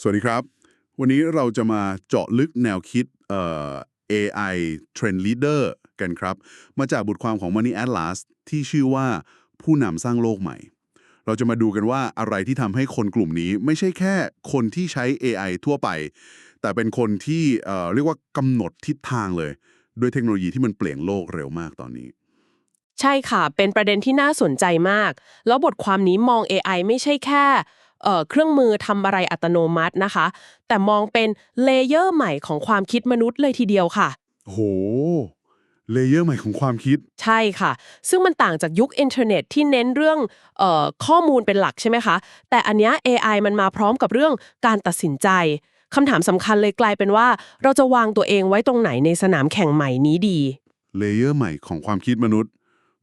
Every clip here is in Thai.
สวัสดีครับ วันนี้เราจะมาเจาะลึกแนวคิดเอ่อ AI Trend Leader กันครับ มาจากบทความของ Money Atlas ที่ชื่อว่าผู้นำสร้างโลกใหม่ เราจะมาดูกันว่าอะไรที่ทำให้คนกลุ่มนี้ไม่ใช่แค่คนที่ใช้ AI ทั่วไป แต่เป็นคนที่เอ่อเรียกว่ากำหนดทิศทางเลย ด้วยเทคโนโลยีที่มันเปลี่ยนโลกเร็วมากตอนนี้ ใช่ค่ะ เป็นประเด็นที่น่าสนใจมาก แล้วบทความนี้มอง AI ไม่ใช่แค่ เอ่อเครื่องมือทำอะไรอัตโนมัตินะคะ แต่มองเป็นเลเยอร์ใหม่ของความคิดมนุษย์เลยทีเดียวค่ะโหเลเยอร์ใหม่ของความคิด ใช่ค่ะ ซึ่งมันต่างจากยุคอินเทอร์เน็ตที่เน้นเรื่องเออข้อมูลเป็นหลักใช่ไหมคะ แต่อันเนี้ย AI มันมาพร้อมกับเรื่องการตัดสินใจคำถามสำคัญเลยกลายเป็นว่า เราจะวางตัวเองไว้ตรงไหนในสนามแข่งใหม่นี้ดีเลเยอร์ใหม่ของความคิดมนุษย์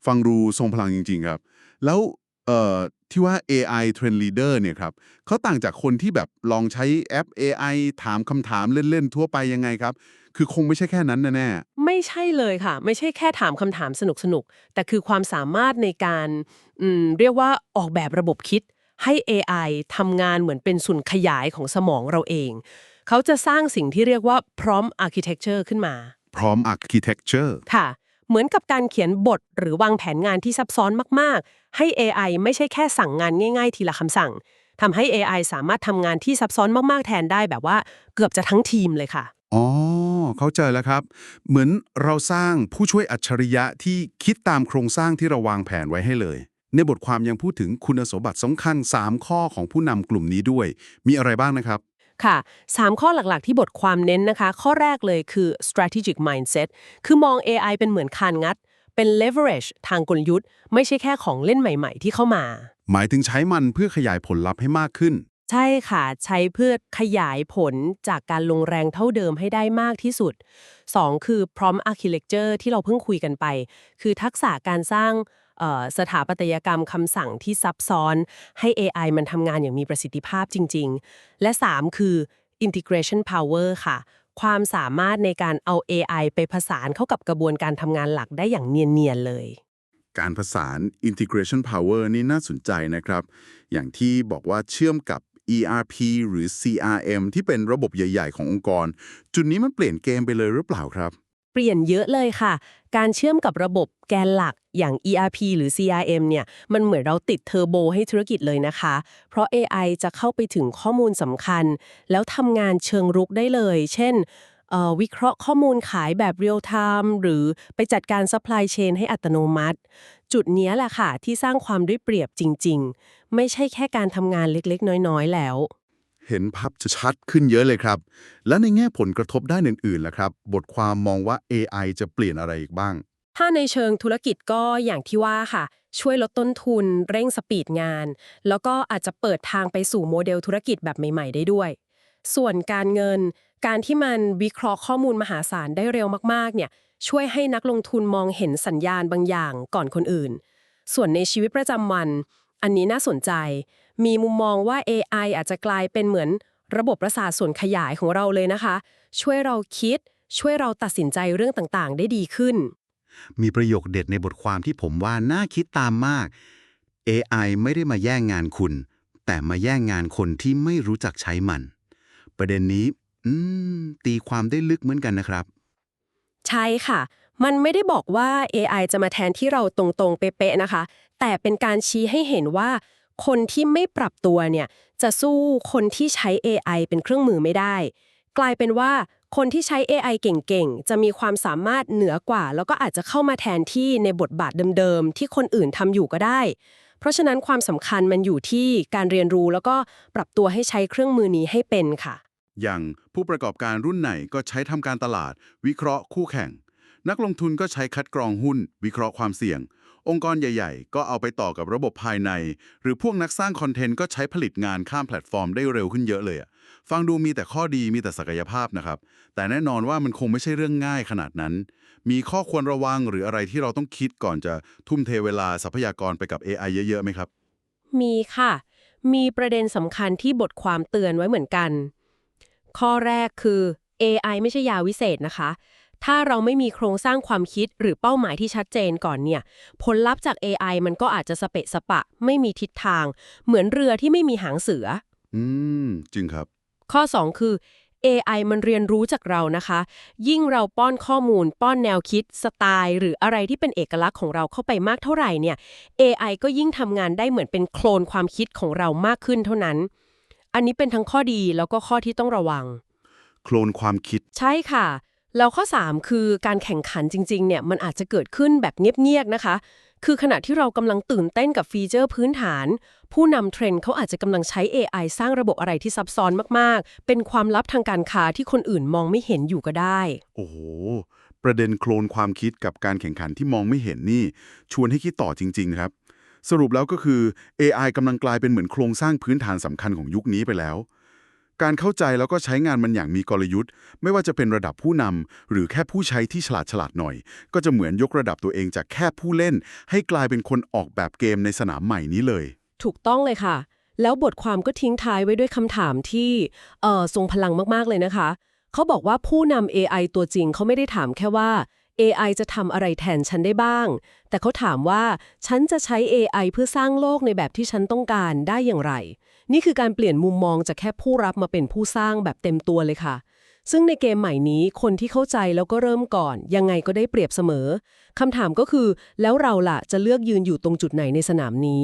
ฟังดูทรงพลังจริง ๆ ครับ แล้ว เอ่อที่ว่า AI Trend Leader เนี่ยครับเขาต่างจากคนที่แบบลองใช้แอป AI ถามคำถามเล่น ๆ ทั่วไปยังไงครับ คือคงไม่ใช่แค่นั้นแน่ไม่ใช่เลยค่ะ ไม่ใช่แค่ถามคำถามสนุกๆ แต่คือความสามารถในการอืมเรียกว่าออกแบบระบบคิดให้ AI ทำงานเหมือนเป็นส่วนขยายของสมองเราเอง เขาจะสร้างสิ่งที่เรียกว่าพร้อม architecture ขึ้นมาๆพร้อม Architecture ค่ะ เหมือนกับการเขียนบทหรือวางแผนงานที่ซับซ้อนมาก ๆ ให้ AI ไม่ใช่แค่สั่งงานง่าย ๆ ทีละคำสั่งทำให้ AI สามารถทำงานที่ซับซ้อนมาก ๆ แทนได้แบบว่าเกือบจะทั้งทีมเลยค่ะ อ๋อ เข้าใจแล้วครับ เหมือนเราสร้างผู้ช่วยอัจฉริยะที่คิดตามโครงสร้างที่เราวางแผนไว้ให้เลย ในบทความยังพูดถึงคุณสมบัติสำคัญ 3 ข้อของผู้นำกลุ่มนี้ด้วย มีอะไรบ้างนะครับ ค่ะ 3 ข้อหลักๆ ที่บทความเน้นนะคะ ข้อแรกเลยคือ strategic mindset คือมอง AI เป็นเหมือนคานงัด เป็น leverage ทางกลยุทธ์ ไม่ใช่แค่ของเล่นใหม่ ๆ ที่เข้ามา หมายถึงใช้มันเพื่อขยายผลลัพธ์ให้มากขึ้น ใช่ค่ะ ใช้เพื่อขยายผลจากการลงแรงเท่าเดิมให้ได้มากที่สุด 2 คือ prompt architecture ที่เราเพิ่งคุยกันไป คือทักษะการสร้างเอ่อ สถาปัตยกรรมคำสั่งที่ซับซ้อน ให้ AI มันทำงานอย่างมีประสิทธิภาพจริง ๆ และ 3 คือ integration power ค่ะ ความสามารถในการเอา AI ไปผสานเข้ากับกระบวนการทำงานหลักได้อย่างเนียน ๆ เลยการผสาน integration power นี่น่าสนใจนะครับ อย่างที่บอกว่าเชื่อมกับ ERP หรือ CRM ที่เป็นระบบใหญ่ ๆ ขององค์กร จุดนี้มันเปลี่ยนเกมไปเลยหรือเปล่าครับ เปลี่ยนเยอะเลยค่ะ การเชื่อมกับระบบแกนหลักอย่าง ERP หรือ CRM เนี่ย มันเหมือนเราติดเทอร์โบให้ธุรกิจเลยนะคะ เพราะ AI จะเข้าไปถึงข้อมูลสำคัญ แล้วทำงานเชิงรุกได้เลย เช่นวิเคราะห์ข้อมูลขายแบบเรียลไทม์หรือไปจัดการ supply chain ให้อัตโนมัติ จุดเนี้ยแหละค่ะ ที่สร้างความได้เปรียบจริง ๆ ไม่ใช่แค่การทำงานเล็กๆ น้อยๆ แล้ว เห็นภาพจะชัดขึ้นเยอะเลยครับ และในแง่ผลกระทบด้านอื่นๆล่ะครับ บทความมองว่า AI จะเปลี่ยนอะไรอีกบ้าง ถ้าในเชิงธุรกิจก็อย่างที่ว่าค่ะ ช่วยลดต้นทุน เร่งสปีดงาน แล้วก็อาจจะเปิดทางไปสู่โมเดลธุรกิจแบบใหม่ๆ ได้ด้วย ส่วนการเงิน การที่มันวิเคราะห์ข้อมูลมหาศาลได้เร็วมากๆ เนี่ย ช่วยให้นักลงทุนมองเห็นสัญญาณบางอย่างก่อนคนอื่น ส่วนในชีวิตประจำวัน อันนี้น่าสนใจ มีมุมมองว่า AI อาจจะกลายเป็นเหมือนระบบประสาทส่วนขยายของเราเลยนะคะ ช่วยเราคิด ช่วยเราตัดสินใจเรื่องต่างๆ ได้ดีขึ้น มีประโยคเด็ดในบทความที่ผมว่าน่าคิดตามมาก AI ไม่ได้มาแย่งงานคุณ แต่มาแย่งงานคนที่ไม่รู้จักใช้มัน ประเด็นนี้ อืม ตีความได้ลึกเหมือนกันนะครับ ใช่ค่ะ มันไม่ได้บอกว่า AI จะมาแทนที่เราตรงๆ เป๊ะๆนะคะ แต่เป็นการชี้ให้เห็นว่า คนที่ไม่ปรับตัวเนี่ยจะสู้คนที่ใช้ AI เป็นเครื่องมือไม่ได้ กลายเป็นว่าคนที่ใช้ AI เก่งๆ จะมีความสามารถเหนือกว่า แล้วก็อาจจะเข้ามาแทนที่ในบทบาทเดิมๆ ที่คนอื่นทำอยู่ก็ได้ เพราะฉะนั้นความสำคัญมันอยู่ที่การเรียนรู้แล้วก็ปรับตัวให้ใช้เครื่องมือนี้ให้เป็นค่ะ อย่างผู้ประกอบการรุ่นไหนก็ใช้ทำการตลาด วิเคราะห์คู่แข่ง นักลงทุนก็ใช้คัดกรองหุ้น วิเคราะห์ความเสี่ยง องค์กรใหญ่ ๆ ก็เอาไปต่อกับระบบภายใน หรือพวกนักสร้างคอนเทนต์ก็ใช้ผลิตงานข้ามแพลตฟอร์มได้เร็วขึ้นเยอะเลยอะฟังดูมีแต่ข้อดีมีแต่ศักยภาพนะครับ แต่แน่นอนว่ามันคงไม่ใช่เรื่องง่ายขนาดนั้น มีข้อควรระวังหรืออะไรที่เราต้องคิดก่อนจะทุ่มเทเวลาทรัพยากรไปกับ AI เยอะๆไหมครับ มีค่ะ มีประเด็นสำคัญที่บทความเตือนไว้เหมือนกัน ข้อแรกคือ AI ไม่ใช่ยาวิเศษนะคะ ถ้าเราไม่มีโครงสร้างความคิดหรือเป้าหมายที่ชัดเจนก่อนเนี่ย ผลลัพธ์จาก AI มันก็อาจจะสเปะสปะ ไม่มีทิศทาง เหมือนเรือที่ไม่มีหางเสือ อืม จริงครับ ข้อ 2 คือ AI มันเรียนรู้จากเรานะคะ ยิ่งเราป้อนข้อมูล ป้อนแนวคิด สไตล์ หรืออะไรที่เป็นเอกลักษณ์ของเราเข้าไปมากเท่าไหร่เนี่ย AI ก็ยิ่งทำงานได้เหมือนเป็นโคลนความคิดของเรามากขึ้นเท่านั้น อันนี้เป็นทั้งข้อดีแล้วก็ข้อที่ต้องระวัง โคลนความคิด ใช่ค่ะ แล้วข้อ 3 คือการแข่งขันจริงๆเนี่ยมันอาจจะเกิดขึ้นแบบเงียบๆนะคะ คือขณะที่เรากำลังตื่นเต้นกับฟีเจอร์พื้นฐาน ผู้นำเทรนด์เขาอาจจะกำลังใช้ AI สร้างระบบอะไรที่ซับซ้อนมากๆ เป็นความลับทางการค้าที่คนอื่นมองไม่เห็นอยู่ก็ได้ โอ้โห ประเด็นโคลนความคิดกับการแข่งขันที่มองไม่เห็นนี่ ชวนให้คิดต่อจริง ๆ ครับ สรุปแล้วก็คือ AI กำลังกลายเป็นเหมือนโครงสร้างพื้นฐานสำคัญของยุคนี้ไปแล้ว การเข้าใจแล้วก็ใช้งานมันอย่างมีกลยุทธ์ ไม่ว่าจะเป็นระดับผู้นำหรือแค่ผู้ใช้ที่ฉลาดฉลาดหน่อย ก็จะเหมือนยกระดับตัวเองจากแค่ผู้เล่น ให้กลายเป็นคนออกแบบเกมในสนามใหม่นี้เลย ถูกต้องเลยค่ะ แล้วบทความก็ทิ้งท้ายไว้ด้วยคำถามที่เอ่อทรงพลังมากๆเลยนะคะ เขาบอกว่าผู้นำ AI ตัวจริงเขาไม่ได้ถามแค่ว่า AI จะทำอะไรแทนฉันได้บ้าง แต่เขาถามว่าฉันจะใช้ AI เพื่อสร้างโลกในแบบที่ฉันต้องการได้อย่างไร นี่คือการเปลี่ยนมุมมองจากแค่ผู้รับมาเป็นผู้สร้างแบบเต็มตัวเลยค่ะ ซึ่งในเกมใหม่นี้คนที่เข้าใจแล้วก็เริ่มก่อน ยังไงก็ได้เปรียบเสมอคำถามก็คือ แล้วเราล่ะจะเลือกยืนอยู่ตรงจุดไหนในสนามนี้